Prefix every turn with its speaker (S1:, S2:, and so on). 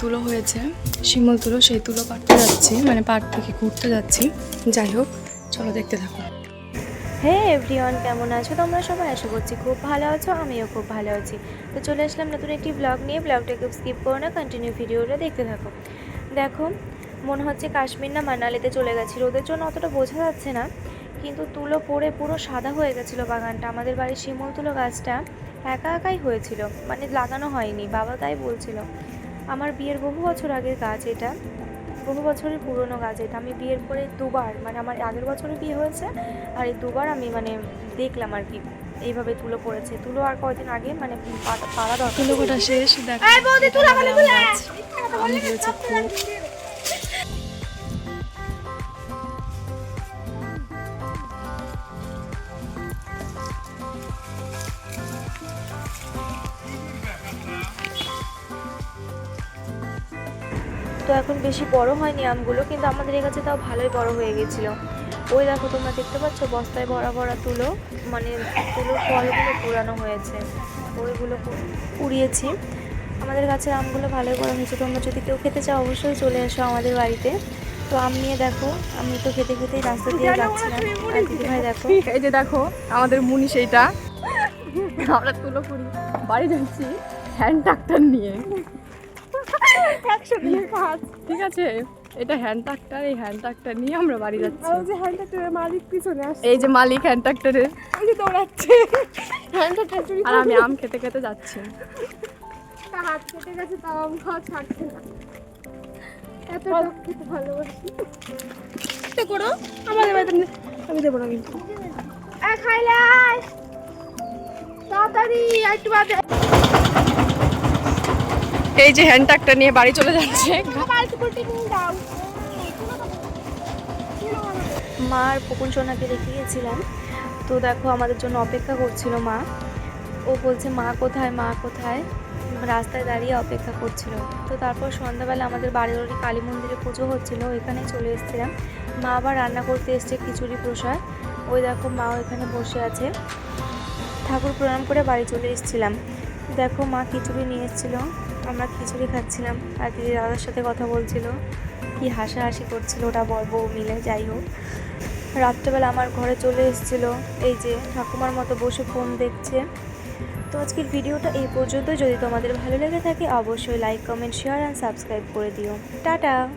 S1: তুলো হয়েছে, শিমল তুলো, সেই তুলো পাড়তে যাচ্ছি মানে পাড় থেকে ঘুরতে যাচ্ছি। যাই হোক, চলো দেখতে থাকো।
S2: হে এভরিওয়ান, কেমন আছো তোমরা সবাই? আশা করছি খুব ভালো আছো, আমিও খুব ভালো আছি। তো চলে আসলাম নতুন একটি ব্লগ নিয়ে। ব্লগটাকে স্কিপ করো না কন্টিনিউ ভিডিওটা দেখতে থাকো। দেখো, মনে হচ্ছে কাশ্মীর না মানালিতে চলে গেছি। রোদের জন্য অতটা বোঝা যাচ্ছে না, কিন্তু তুলো পড়ে পুরো সাদা হয়ে গেছিল বাগানটা। আমাদের বাড়ির শিমুল তুলো গাছটা একা একাই হয়েছিল মানে লাগানো হয়নি, বাবা তাই বলছিল। আমার বিয়ের বহু বছর আগের গাছ এটা বহু বছরের পুরনো গাছ এটা। আমি বিয়ের পরে দুবার মানে আমার আগের বছরে বিয়ে হয়েছে আর এই দুবার আমি মানে দেখলাম আর কি এইভাবে তুলো পড়েছে। তুলো আর কয়দিন আগে মানে পাড়া দরকার
S1: তুলো শেষ দেখো
S2: তো এখন বেশি বড় হয়নি আমগুলো কিন্তু আমাদের এই গাছে তাও ভালোই বড় হয়ে গেছিল। ওই দেখো তোমরা দেখতে পাচ্ছ বস্তায় ভরা ভরা তুলো মানে তুলোর ফলগুলো পুরানো হয়েছে। ওইগুলো পুড়িয়েছি। আমাদের গাছের আমগুলো ভালোই বড় হয়েছে। তোমরা যদি কেউ খেতে চাও অবশ্যই চলে এসো আমাদের বাড়িতে। তো আম নিয়ে দেখো আমি তো খেতে খেতেই রাস্তা দিয়ে যাচ্ছিলাম। আর দিদিভাই দেখো।
S1: এই যে দেখো আমাদের মুনি সেইটা। আমরা তুলো করি বাড়ি যাচ্ছি হ্যান্ড ট্রাক্টর নিয়ে।
S3: একশো দিনের কাজ।
S1: ঠিক আছে এটা হ্যান্ড ট্রাক্টর এই হ্যান্ড ট্রাক্টর নিয়ে আমরা বাড়ি যাচ্ছি।
S3: আর যে হ্যান্ড ট্রাক্টরের মালিক পিছনে আসছে।
S1: এই যে মালিক হ্যান্ড ট্রাক্টরের
S3: ওই যে দৌড়াচ্ছে। হ্যান্ড ট্রাক্টরি
S1: আর আমি আম খেতে খেতে যাচ্ছি।
S3: তার হাত কেটে গেছে তাও আম খাওয়া ছাড়ছে না। এত খেতে ভালোবাসি। তো করো। আমাদের বাড়িতে আমি- দেবো না কিন্তু। খাইলাই তাড়াতাড়ি একটু বাদে।
S1: এই যে হ্যান্ড ট্রাক্টর নিয়ে বাড়ি চলে যাচ্ছে।
S2: মা আর পুকুন সোনাকে রেখে গেছিলাম তো দেখো, আমাদের জন্য অপেক্ষা করছিল মা। ও বলছে, মা কোথায় মা কোথায়? রাস্তায় দাঁড়িয়ে অপেক্ষা করছিল। তো তারপর সন্ধ্যাবেলা আমাদের বাড়ির কালী মন্দিরে পুজো হচ্ছিল এখানে চলে এসেছিলাম। মা আবার রান্না করতে এসছে খিচুড়ি প্রসাদ। ওই দেখো মাও এখানে বসে আছে। ঠাকুর প্রণাম করে বাড়ি চলে এসেছিলাম। দেখো, মা খিচুড়ি নিয়ে এসেছিল। আমরা খিচুড়ি খাচ্ছিলাম। আর দিদি দাদার সাথে কথা বলছিল। কি হাসাহাসি করছিল ওটা বলব মিলে, যাই হোক। রাত্রেবেলা আমার ঘরে চলে এসেছিল। এই যে ঠাকুমার মতো বসে ফোন দেখছে। তো আজকের ভিডিওটা এই পর্যন্ত যদি তোমাদের ভালো লেগে থাকে, অবশ্যই like comment share and subscribe করে দিও। টাটা!